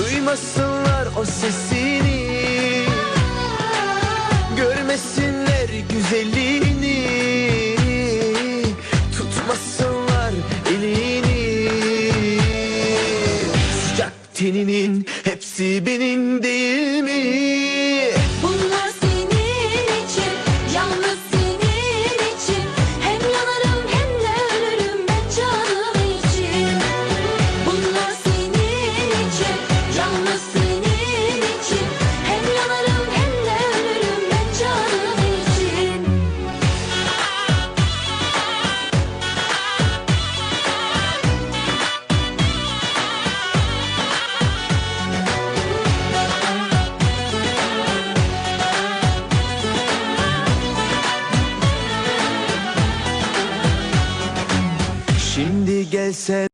Duymasınlar o sesini. Görmesinler güzelliğini. Tutmasınlar elini. Sıcak teninin hepsi benim değil mi? Şimdi gelse